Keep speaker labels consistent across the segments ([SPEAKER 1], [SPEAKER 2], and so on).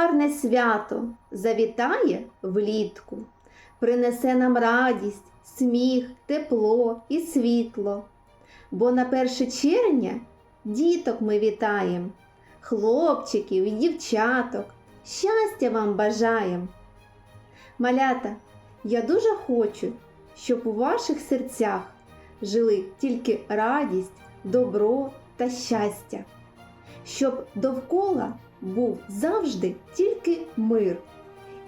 [SPEAKER 1] гарне свято завітає влітку, принесе нам радість, сміх, тепло і світло. Бо на 1 червня діток ми вітаємо, хлопчиків і дівчаток, щастя вам бажаєм. Малята, я дуже хочу, щоб у ваших серцях жили тільки радість, добро та щастя, щоб довкола був завжди тільки мир,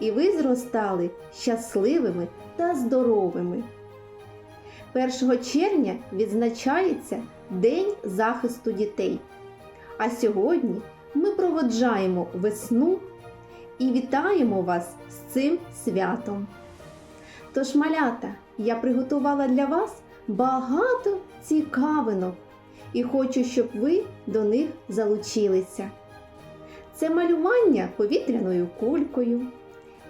[SPEAKER 1] і ви зростали щасливими та здоровими. 1 червня відзначається День захисту дітей. А сьогодні ми проводжаємо весну і вітаємо вас з цим святом. Тож, малята, я приготувала для вас багато цікавинок і хочу, щоб ви до них залучилися. Це малювання повітряною кулькою,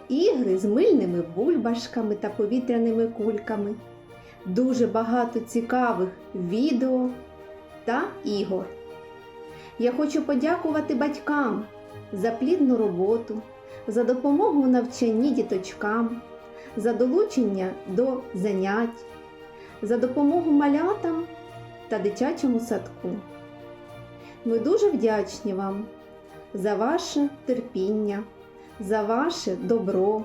[SPEAKER 1] ігри з мильними бульбашками та повітряними кульками, дуже багато цікавих відео та ігор. Я хочу подякувати батькам за плідну роботу, за допомогу у навчанні діточкам, за долучення до занять, за допомогу малятам та дитячому садку. Ми дуже вдячні вам за ваше терпіння, за ваше добро.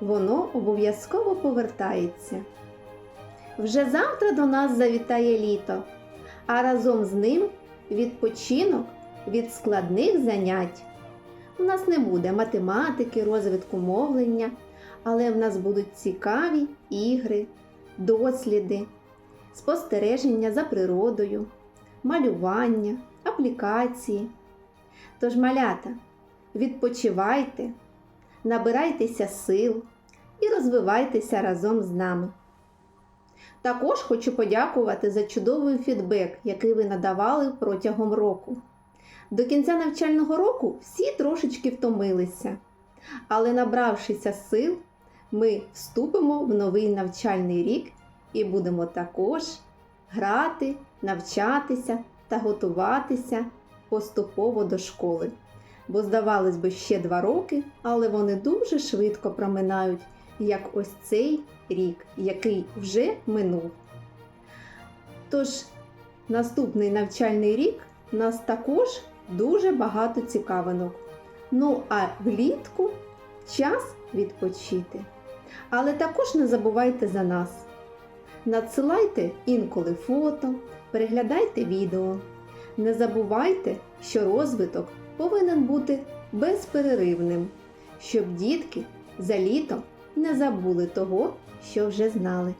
[SPEAKER 1] Воно обов'язково повертається. Вже завтра до нас завітає літо, а разом з ним відпочинок від складних занять. У нас не буде математики, розвитку мовлення, але в нас будуть цікаві ігри, досліди, спостереження за природою, малювання, аплікації. Тож, малята, відпочивайте, набирайтеся сил і розвивайтеся разом з нами. Також хочу подякувати за чудовий фідбек, який ви надавали протягом року. До кінця навчального року всі трошечки втомилися, але набравшися сил, ми вступимо в новий навчальний рік і будемо також грати, навчатися та готуватися поступово до школи. Бо, здавалось би, ще два роки, але вони дуже швидко проминають, як ось цей рік, який вже минув. Тож, наступний навчальний рік нас також дуже багато цікавинок. Ну а влітку час відпочити. Але також не забувайте за нас. Надсилайте інколи фото, переглядайте відео. Не забувайте, що розвиток повинен бути безперервним, щоб дітки за літом не забули того, що вже знали.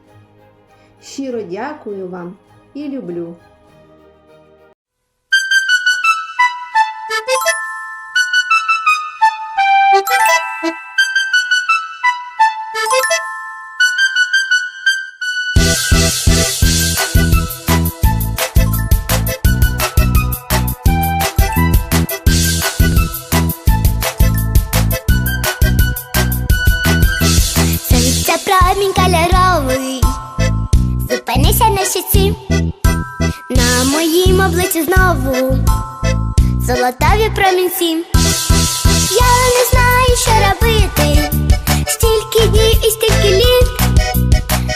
[SPEAKER 1] Щиро дякую вам і люблю.
[SPEAKER 2] Золотаві промінці. Я не знаю, що робити, стільки днів і стільки літ,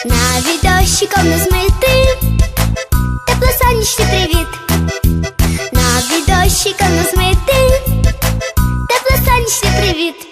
[SPEAKER 2] навіть дощиком не змити, тепло сонячний привіт, навіть дощиком не змити, тепло сонячний привіт.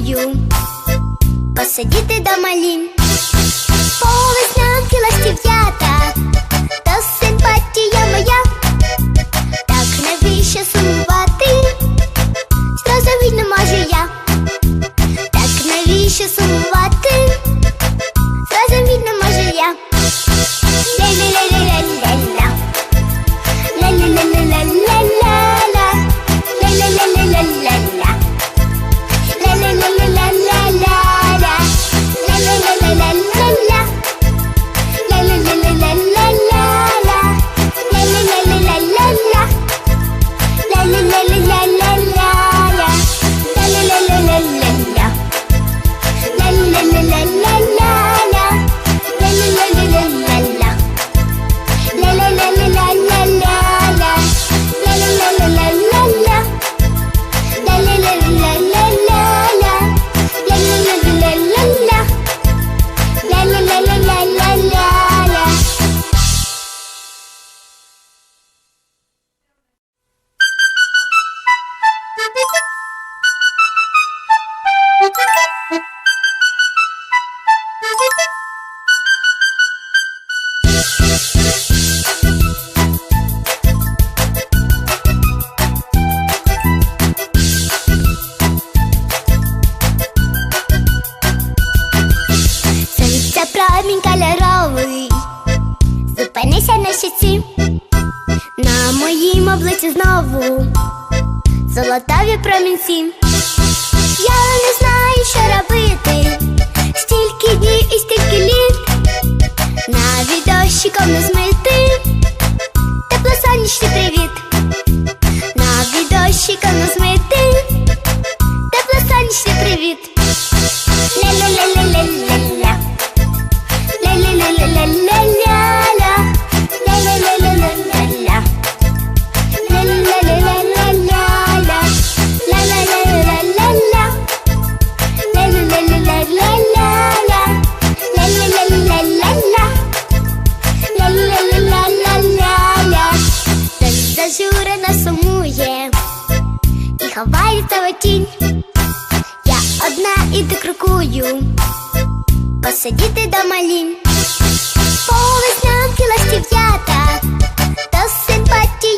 [SPEAKER 2] Крокую, посидіти до малінь. По веснянки ластів'ята, та симпатія щаці. На моїм обличчі знову золотаві промінці. Я не знаю, що робити. Стільки днів і стільки літ. Навіть дощиком не змити. Тінь. Я одна іду крокую, посидіти до малінь. По веснянки ластів'ята, то симпатії